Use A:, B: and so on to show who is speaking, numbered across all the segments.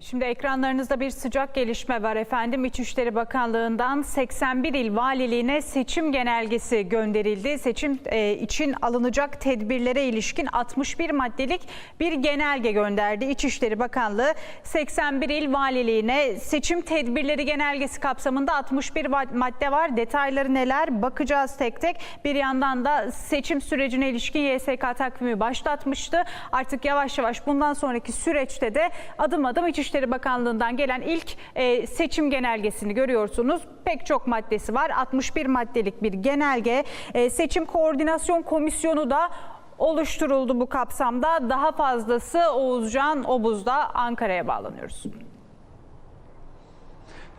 A: Şimdi ekranlarınızda bir sıcak gelişme var efendim. İçişleri Bakanlığı'ndan 81 il valiliğine seçim genelgesi gönderildi. Seçim e, için alınacak tedbirlere ilişkin 61 maddelik bir genelge gönderdi. İçişleri Bakanlığı 81 il valiliğine seçim tedbirleri genelgesi kapsamında 61 va- madde var. Detayları neler bakacağız tek tek. Bir yandan da seçim sürecine ilişkin YSK takvimi başlatmıştı. Artık yavaş yavaş bundan sonraki süreçte de adım adım İçişleri Bakanlığı'ndan gelen ilk e, seçim genelgesini görüyorsunuz. Pek çok maddesi var. 61 maddelik bir genelge. E, seçim Koordinasyon Komisyonu da oluşturuldu bu kapsamda. Daha fazlası Oğuzcan Obuz'da Ankara'ya bağlanıyoruz.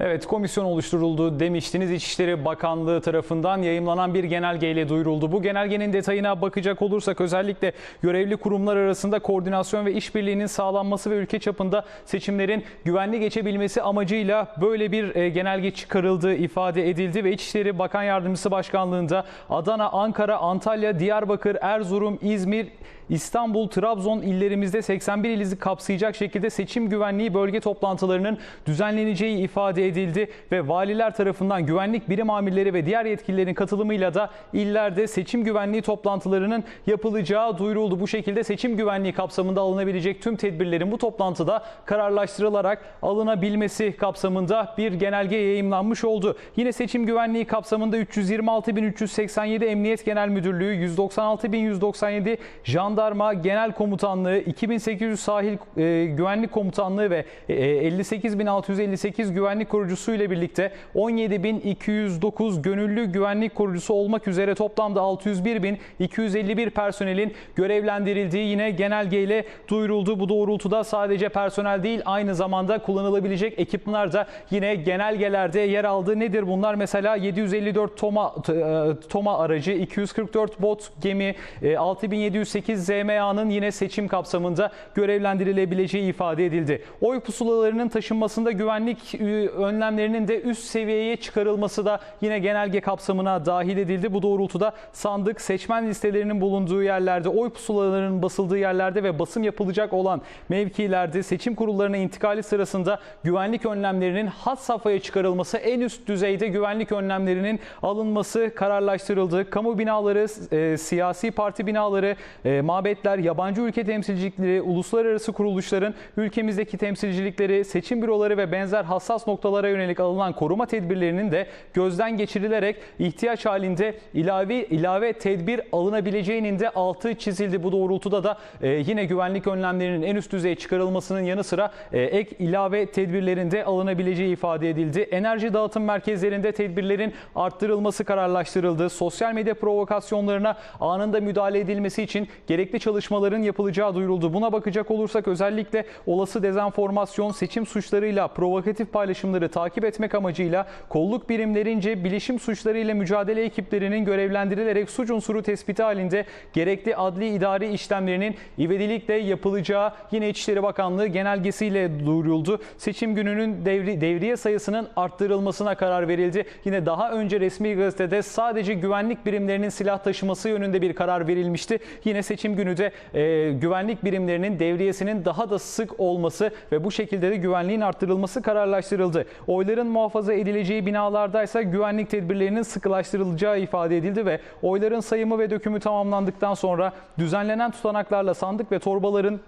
B: Evet komisyon oluşturuldu demiştiniz. İçişleri Bakanlığı tarafından yayımlanan bir genelgeyle duyuruldu. Bu genelgenin detayına bakacak olursak özellikle görevli kurumlar arasında koordinasyon ve işbirliğinin sağlanması ve ülke çapında seçimlerin güvenli geçebilmesi amacıyla böyle bir e, genelge çıkarıldığı ifade edildi ve İçişleri Bakan Yardımcısı Başkanlığında Adana, Ankara, Antalya, Diyarbakır, Erzurum, İzmir, İstanbul, Trabzon illerimizde 81 ilizi kapsayacak şekilde seçim güvenliği bölge toplantılarının düzenleneceği ifade edildi ve valiler tarafından güvenlik birim amirleri ve diğer yetkililerin katılımıyla da illerde seçim güvenliği toplantılarının yapılacağı duyuruldu. Bu şekilde seçim güvenliği kapsamında alınabilecek tüm tedbirlerin bu toplantıda kararlaştırılarak alınabilmesi kapsamında bir genelge yayımlanmış oldu. Yine seçim güvenliği kapsamında 326.387 Emniyet Genel Müdürlüğü, 196.197 Jandarma Genel Komutanlığı, 2800 Sahil e, Güvenlik Komutanlığı ve e, 58.658 güvenlik korucusu ile birlikte 17.209 gönüllü güvenlik korucusu olmak üzere toplamda 601.251 personelin görevlendirildiği yine genelgeyle duyuruldu. Bu doğrultuda sadece personel değil aynı zamanda kullanılabilecek ekipmanlar da yine genelgelerde yer aldı. Nedir bunlar? Mesela 754 TOMA, e, TOMA aracı, 244 bot gemi, e, 6708 ZMA'nın yine seçim kapsamında görevlendirilebileceği ifade edildi. Oy pusulalarının taşınmasında güvenlik e, önlemlerinin de üst seviyeye çıkarılması da yine genelge kapsamına dahil edildi. Bu doğrultuda sandık seçmen listelerinin bulunduğu yerlerde, oy pusulalarının basıldığı yerlerde ve basım yapılacak olan mevkilerde seçim kurullarına intikali sırasında güvenlik önlemlerinin hat safhaya çıkarılması, en üst düzeyde güvenlik önlemlerinin alınması kararlaştırıldı. Kamu binaları, e, siyasi parti binaları, e, mabetler, yabancı ülke temsilcilikleri, uluslararası kuruluşların ülkemizdeki temsilcilikleri, seçim büroları ve benzer hassas noktalara yönelik alınan koruma tedbirlerinin de gözden geçirilerek ihtiyaç halinde ilave ilave tedbir alınabileceğinin de altı çizildi. Bu doğrultuda da e, yine güvenlik önlemlerinin en üst düzeye çıkarılmasının yanı sıra e, ek ilave tedbirlerin de alınabileceği ifade edildi. Enerji dağıtım merkezlerinde tedbirlerin arttırılması kararlaştırıldı. Sosyal medya provokasyonlarına anında müdahale edilmesi için gerekli çalışmaların yapılacağı duyuruldu. Buna bakacak olursak özellikle olası dezenformasyon, seçim suçlarıyla provokatif paylaşımları takip etmek amacıyla kolluk birimlerince bilişim suçlarıyla mücadele ekiplerinin görevlendirilerek suç unsuru tespiti halinde gerekli adli idari işlemlerinin ivedilikle yapılacağı yine İçişleri Bakanlığı genelgesiyle duyuruldu. Seçim gününün devri, devriye sayısının arttırılmasına karar verildi. Yine daha önce resmi gazetede sadece güvenlik birimlerinin silah taşıması yönünde bir karar verilmişti. Yine seçim günü de e, güvenlik birimlerinin devriyesinin daha da sık olması ve bu şekilde de güvenliğin arttırılması kararlaştırıldı. Oyların muhafaza edileceği binalardaysa güvenlik tedbirlerinin sıkılaştırılacağı ifade edildi ve oyların sayımı ve dökümü tamamlandıktan sonra düzenlenen tutanaklarla sandık ve torbaların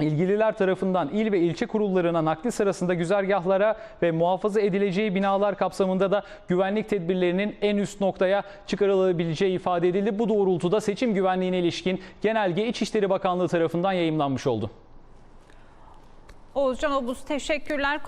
B: İlgililer tarafından il ve ilçe kurullarına nakli sırasında güzergahlara ve muhafaza edileceği binalar kapsamında da güvenlik tedbirlerinin en üst noktaya çıkarılabileceği ifade edildi. Bu doğrultuda seçim güvenliğine ilişkin genelge İçişleri Bakanlığı tarafından yayımlanmış oldu.
A: Oğuzcan Obuz teşekkürler.